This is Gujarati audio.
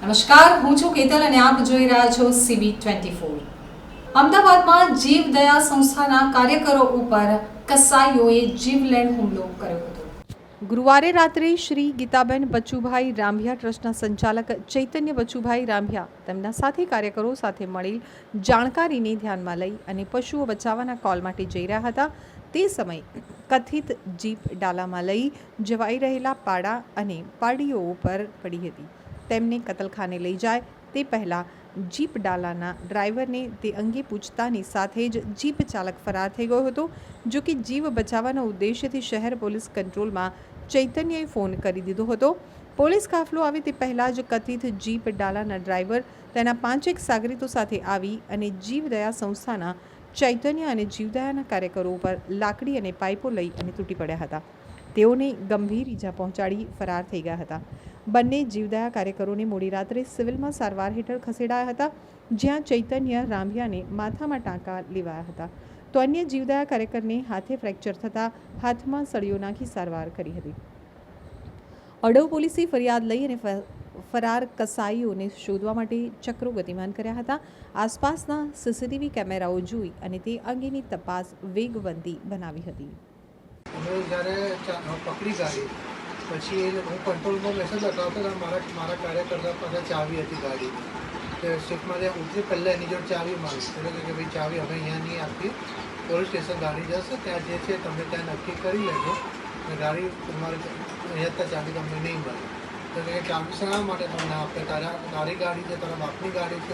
નમસ્કાર, હું છું કેતલ અને આપ જોઈ રહ્યા છો સીબી ટ્વેન્ટી ફોર અમદાવાદમાં જીવદયા સંસ્થાના કાર્યકરો ઉપર કસાઈઓએ જીવલેણ હુમલો કર્યો હતો. ગુરુવારે રાત્રે શ્રી ગીતાબેન બચુભાઈ રાંભિયા ટ્રસ્ટના સંચાલક ચૈતન્ય બચુભાઈ રાંભિયા તેમના સાથી કાર્યકરો સાથે મળેલ જાણકારીને ધ્યાનમાં લઈ અને પશુઓ બચાવવાના કોલ માટે જઈ રહ્યા હતા. તે સમયે કથિત જીપ ડાલામાં લઈ જવાઈ રહેલા પાડા અને પાડીઓ ઉપર પડી હતી. તેમને કતલખાને લઈ જાય. તે પહેલાં જીપ ડાલાના ડ્રાઈવરને તે અંગે પૂછતાની સાથે જ જીપ ચાલક ફરાર થઈ ગયો હતો, જો કે જીવ બચાવવાના ઉદ્દેશ્યથી શહેર પોલીસ કંટ્રોલમાં ચૈતન્યએ ફોન કરી દીધો હતો. પોલીસ કાફલો આવે તે પહેલાં જ કથિત જીપ ડાલાના ડ્રાઈવર તેના પાંચેક સાગરીતો સાથે આવી અને જીવદયા સંસ્થાના ચૈતન્ય અને જીવદયાના કાર્યકરો ઉપર લાકડી અને પાઇપો લઈ અને તૂટી પડ્યા હતા. તેઓને ગંભીર ઈજા પહોંચાડી ફરાર થઈ ગયા હતા. બંને જીવદયા કાર્યકરોને મોડી રાત્રે સિવિલમાં સારવાર હેઠળ ખસેડાયા હતા, જ્યાં ચૈતન્ય રાંભિયાને માથામાં ટાંકા લેવાયા હતા. તો અન્ય જીવદયા કાર્યકરને હાથે ફ્રેક્ચર થતાં હાથમાં સળીઓ નાખી સારવાર કરી હતી. અડવ પોલીસે ફરિયાદ લઈ અને ફરાર કસાઈઓને શોધવા માટે ચક્રો ગતિમાન કર્યા હતા. આસપાસના સીસીટીવી કેમેરાઓ જોઈ અને તે અંગેની તપાસ વેગવંતી બનાવી હતી. અમે જ્યારે પકડી ગાડી, પછી હું કંટ્રોલમાં મેસેજ લગાવતો મારા મારા કાર્યકર્તા પાસે ચાવી હતી ગાડી. તો જે ઉતરી પહેલાં એની જોડે ચાવી માંગી. એટલે કે ભાઈ, ચાવી હવે અહીંયા નહીં આપી. પોલીસ સ્ટેશન ગાડી જશે, ત્યાં જે છે તમે ત્યાં નક્કી કરી લેજો. ગાડી તમારે અહીંયા ચાવી તમને નહીં મળે. તો કે ચાવી શા માટે તમને આપે તારા તારી ગાડી છે, તારા બાપની ગાડી છે.